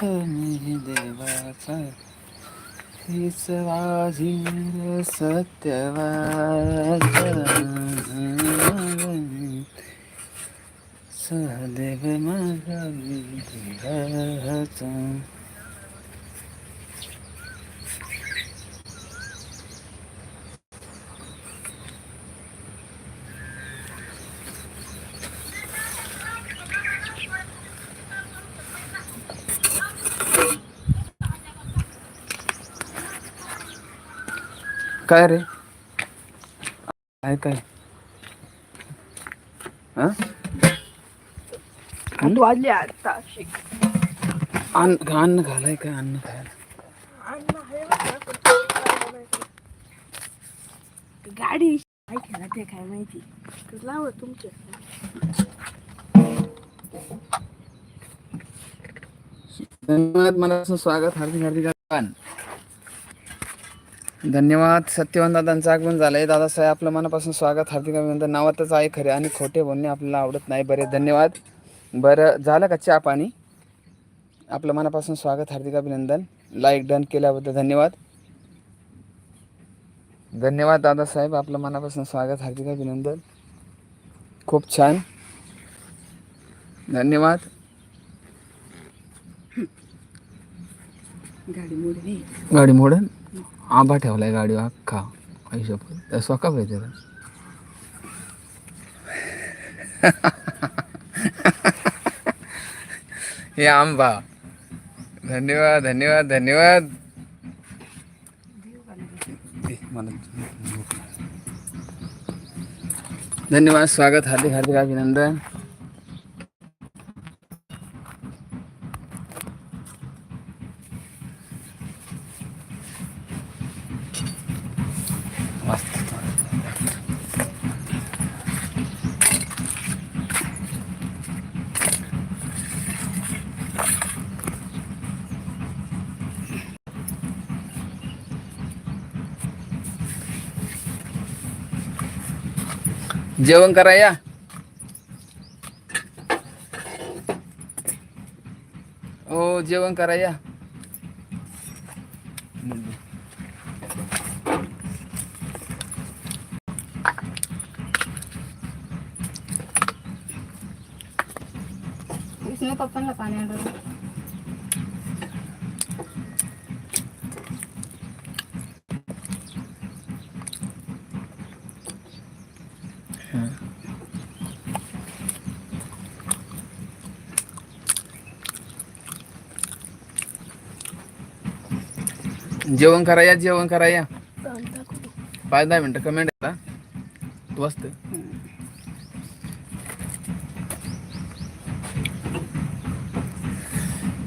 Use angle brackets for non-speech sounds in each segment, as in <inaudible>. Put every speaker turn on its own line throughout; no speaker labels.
मी देवाचा हेच वाजीर सत्यवाच सहदेव माझा मी देवाचा काय रे? काय? काय
वाजले आता
अन्न अन्न घालाय काय? अन्न खायला
गाडी काय खेळा ते काय माहिती? लाव तुमचे.
धन्यवाद मनापासून स्वागत हार्दिक हार्दिक धन्यवाद. सत्यवान दादांचं आगमन झालंय. दादासाहेब आपलं मनापासून स्वागत हार्दिक अभिनंदन. नावातच आहे खरे आणि खोटे बोलणे आपल्याला आवडत नाही. बरे धन्यवाद. बरं झालं का चहा पाणी? आपलं मनापासून स्वागत हार्दिक अभिनंदन. लाईक डन केल्याबद्दल धन्यवाद. धन्यवाद दादासाहेब आपलं मनापासून स्वागत हार्दिक अभिनंदन. खूप छान. धन्यवाद.
गाडी मोडली.
गाडी मोडन? आंबा ठेवलाय गाडी अख्खा आयुष्यभर. स्वका पाहिजे <laughs> हे आंबा. धन्यवाद धन्यवाद धन्यवाद. धन्यवाद स्वागत हार्दिक हार्दिक अभिनंदन. जेवण करा या हो जेवण करा या
इसमें पप्पांना पाणी आणलं
जेवण करा या जेवण करा या. पाच दहा मिनटं कमेंट करा तू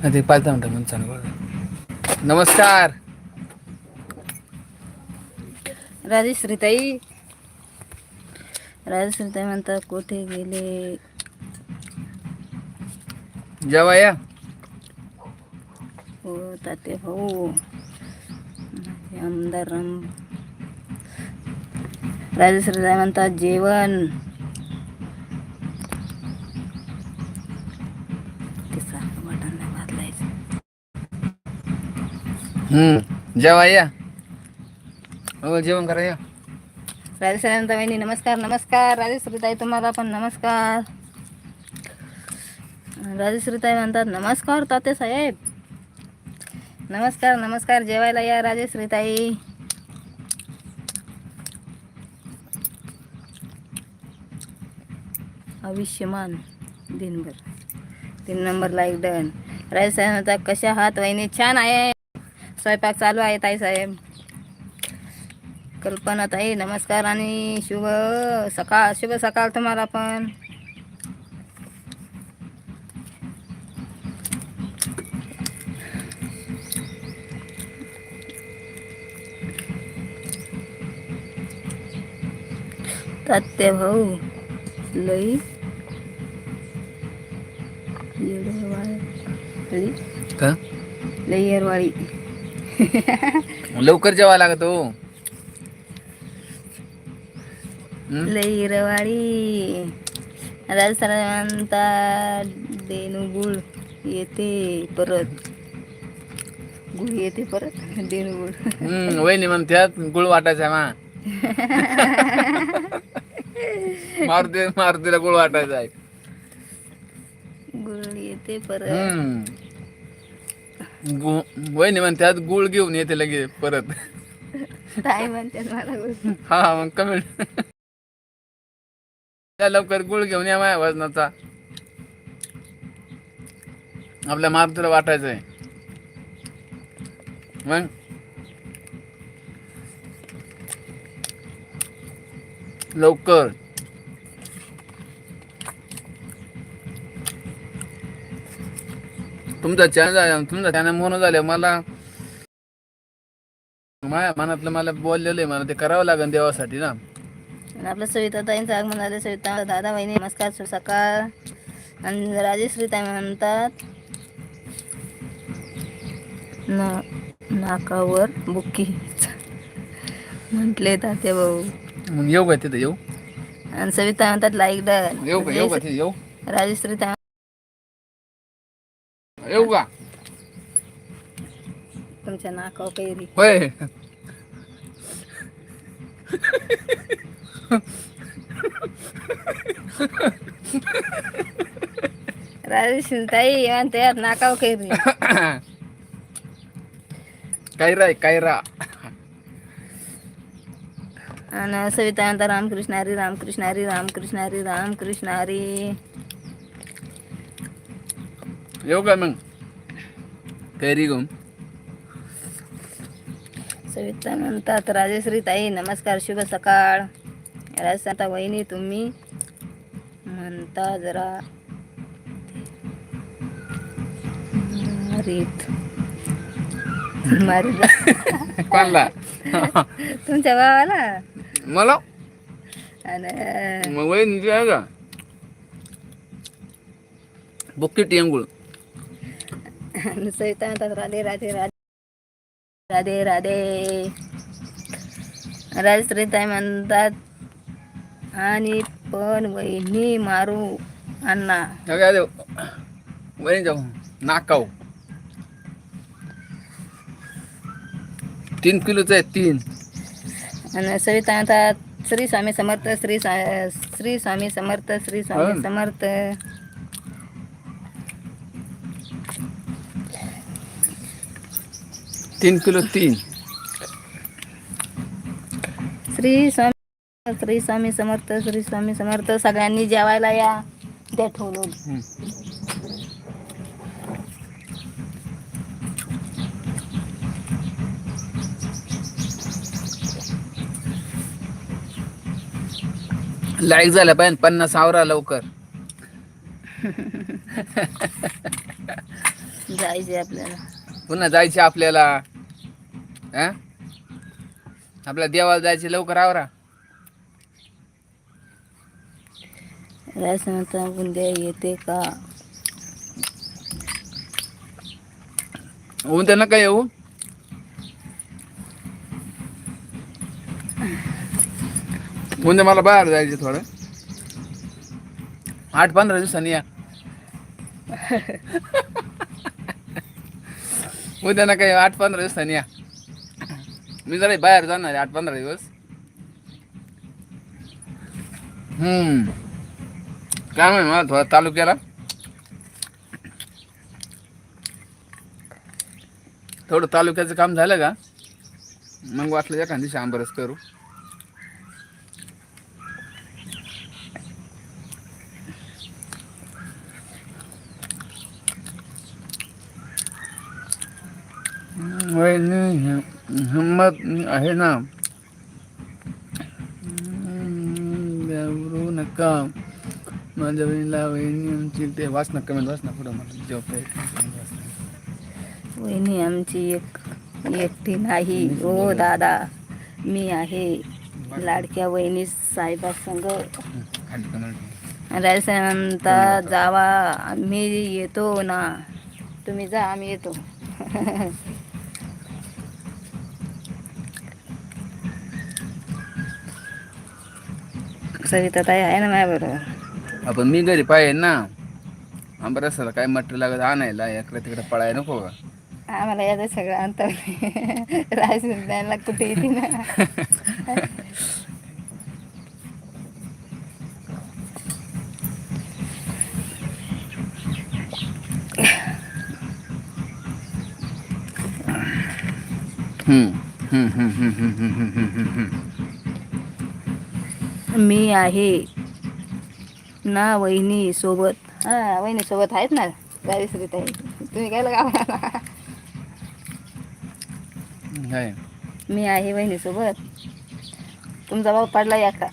हा, ते पाच दहा मिनटं म्हणून चालू नमस्कार.
राजेश्रीताई राजेश्रीताई म्हणतात कुठे गेले?
जेवा या.
हो ताते भाऊ. आमदार राम राजेश्रीताई म्हणतात जेवण.
जेवा या. हो जेवण करा या.
राजेश्रीताई वहिनी नमस्कार नमस्कार. राजेश्रीताई तुम्हाला पण नमस्कार. राजेश्रीताई म्हणतात नमस्कार ताते साहेब. नमस्कार नमस्कार जेवायला या राजेश्रीताई. आयुष्यमान दिनभर. तीन नंबर लाईक डन राजेसाहेब आता कशा आहात? वहिनी छान आहे. स्वयंपाक चालू आहे ताई साहेब. कल्पना ताई नमस्कार आणि शुभ सकाळ शुभ सकाळ तुम्हाला पण. तात्या भाऊ लई
का?
लई येरवाळी
लवकर जेवा लागत हो?
लई येरवाळी येते परत. गुळ येते परत दिन गुळ.
हम्म वहिनी म्हणतात गुळ वाटायचा मा. <laughs> मारुती मारुतीला गुळ वाटायचा आहे.
गुळ येते परत.
हम्म. गु- वहिनी गुळ घेऊन येते लगे परत.
ताई म्हणतात मला गुळ.
हा मग त्या लवकर गुळ घेऊन या माझ्या वजनाचा. आपल्या मारुतीला वाटायचं आहे. मग? लवकर. तुमचा चॅनल तुमचा चॅनल म्हणून झालं मला माझ्या मनातलं मला बोललेलं आहे मला ते करावं लागेल देवासाठी ना.
आणि आपलं सविता ताईंचं आगमन झालं सविता दादा वहिनी नमस्कार सकाळ. आणि राजेश्री ताई म्हणतात ना नाकावर बुक्की म्हटले तात्या भाऊ.
मग येऊ का तिथं येऊ?
आणि सविता म्हणतात लाईक
येऊ का येऊ का तिथे येऊ?
राजेश्री ताई
येऊ का
तुमच्या नाकावर कैरी
होय
राजेश्री ताई म्हणतात नाकावर कैरी
कायरा आहे कायरा
आणि सविता म्हणतात रामकृष्ण हरी रामकृष्ण हरी रामकृष्ण हरी रामकृष्ण हरी
येऊ का मग? कैरी घेऊन.
सविता म्हणतात राजेश्री ताई नमस्कार शुभ सकाळ. राजसाता वहिनी तुम्ही? म्हणता जरा. मारीत. मारीत.
कोणला?
तुमच्या भावाला?
मला?
आणि
मग आहे का? बुक्की टेंगुळ.
सविता म्हणतात राधे राधे राधे राधे राधे राजश्री ताई म्हणतात आणि पण वहिनी मारू अण्णा
वय जाऊ नाकाऊ तीन किलोच आहे तीन
आणि सविता म्हणतात श्री स्वामी समर्थ श्री श्री स्वामी समर्थ श्री स्वामी. समर्थ
तीन किलो तीन.
श्री स्वामी श्री स्वामी समर्थ श्री स्वामी समर्थ. सगळ्यांनी जेवायला या. द्या ठेवलं
लाईक झाल्या पाहिजे पन्नास आवरा लवकर. <laughs>
जायचे आपल्याला.
पुन्हा जायचे आपल्याला. हा? आपल्या देवाला जायचे लवकर आवरा.
बुंद्या येते का?
उद्या नका येऊ. उद्या मला बाहेर जायचे थोडं. आठ पंधरा दिवसांनी या. <laughs> उद्या ना काही आठ पंधरा दिवसांनी या. मी जरा बाहेर जाणार आहे आठ पंधरा दिवस. हम्म. काय म्हणे मला थोडा तालुक्याला थोडं तालुक्याचं काम झालं का? मग वाटलं एखाद दिवशी आंबरस करू. वहिनी हिम- हिम्मत आहे ना? घाबरू नका. माझ्या बहिणीला वहिनी आमची ते वाच ना कमेंट वाच ना पुढं मला जेव्हा
वहिनी आमची एक एकटी नाही. ओ दादा मी आहे. लाडक्या वहिनी साहेबा संग राजसाहेबांता जावा आम्ही येतो ना. तुम्ही जा आम्ही येतो. <laughs> सविता ताई आहे ना माझ्या बरोबर
आपण मी घरी पाहिजे ना आंबरसाला काय मटेरियल लागत आणायला इकडे तिकडे पळायला नको का
आम्हाला याचं सगळं अंतर राहायचं द्यायला कुठे येते ना
हम्म, हम्म, हम्म, हम्म, हम्म, हम्म, हम्म, हम्म, हम्म.
मी आहे. ना वहिनी सोबत. हा वहिनी सोबत आहेत ना. गाडी सुरू आहे. तुम्ही काय लगा मी आहे वहिनी सोबत. तुमचा भाऊ पडला या का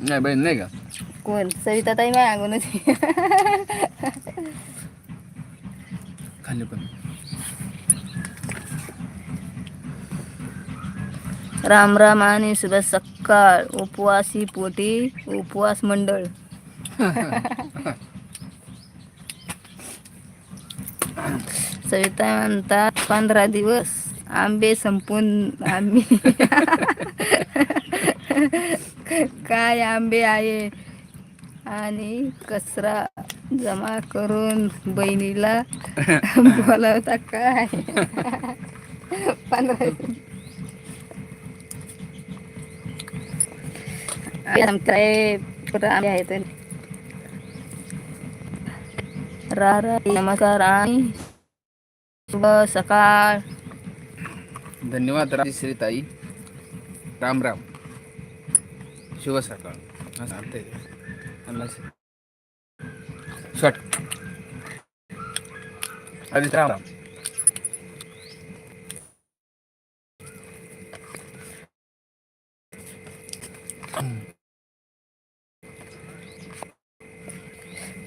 नाही बहीण नाही का?
कोण? सविता ताई माझ्या अंगूनच
खाली पण.
राम राम आणि शुभ सकाळ उपवासी पोटी उपवास मंडळ. <laughs> सविता म्हणतात पंधरा दिवस आंबे संपून आम्ही. <laughs> काय आंबे आहे? आणि कचरा जमा करून बहिणीला <laughs> बोलावता काय? पंधरा आमच्याकडे छोटा नमस्कार आणि शुभ
धन्यवाद श्री ताई। राम राम। शुभ सकाल शॉर्ट अरे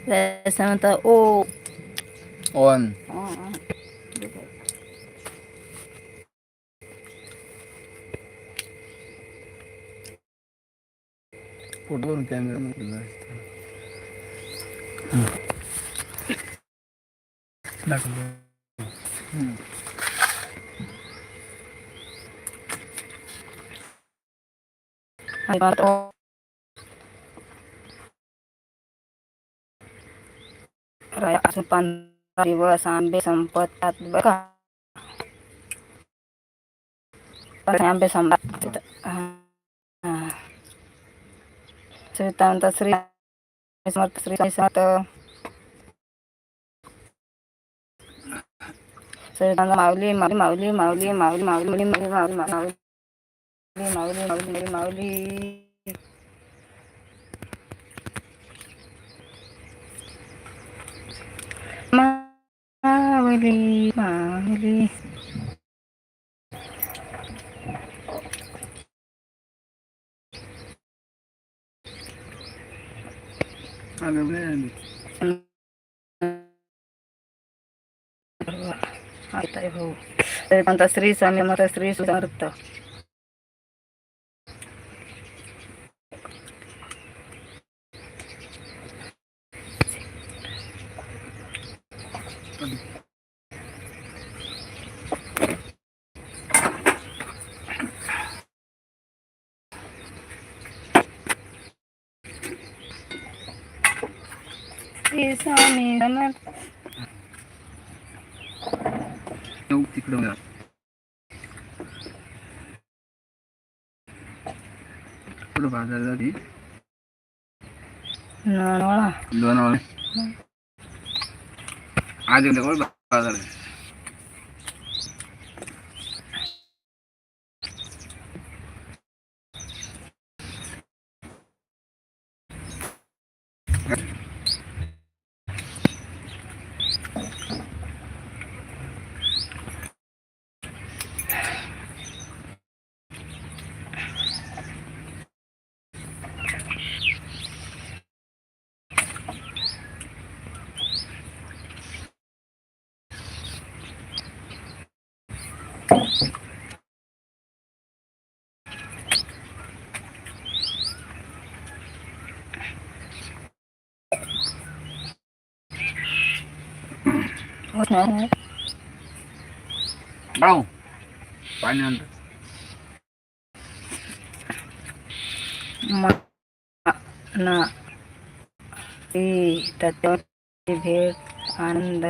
Let's have a oh. On.
Put on
camera. Hmm. Back on. Hmm. I got all. Camera
असं पंधरा दिवस आंबे संपतात बघा पंधरा आंबे संपतात श्रीतांत श्री समर्थ श्री साई समर्थ श्रीतांत माऊली माऊली माऊली माऊली माऊली माऊली माऊली माऊली माऊली माऊली माऊली माऊली மாங்குழி மாங்குழி அது ಅಂತ ಇವು ಅಂತ ಶ್ರೀ ಸ್ವಾಮಿ ಮತ್ತೆ ಶ್ರೀ ಸುಧಾರ್ಥ स्वामी
तिकडं कुठं बाजार झाली लोणावळा लोणावळा आज बाजार भाऊ पाणी
ना त्याच्यावर भेट आनंद.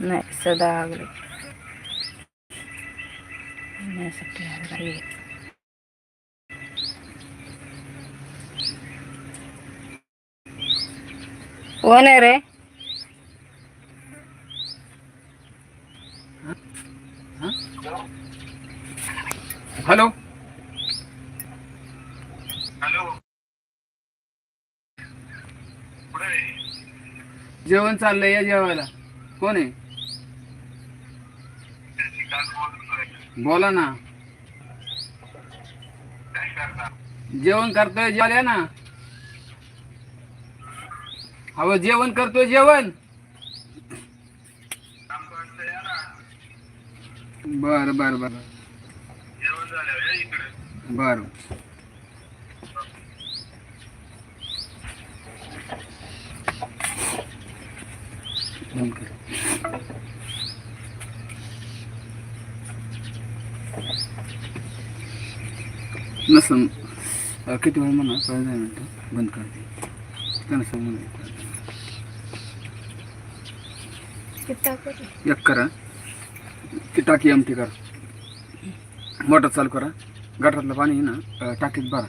नाही सदा आग्रह कोण आहे रे?
हॅलो. जेवण चाललंय या जेवायला. कोण आहे? बोला ना. जेवण करतोय जेवायला ना. अहो जेवण करतोय जेवण. बर बर बर. बर. नसन. किती वेळ म्हणा कळलं नाही मिनटं बंद करते. दे त्यांना सांगून एक करा. ती टाकी आमटी करा. मोटर चालू करा. गटातलं पाणी ना टाकीत भरा.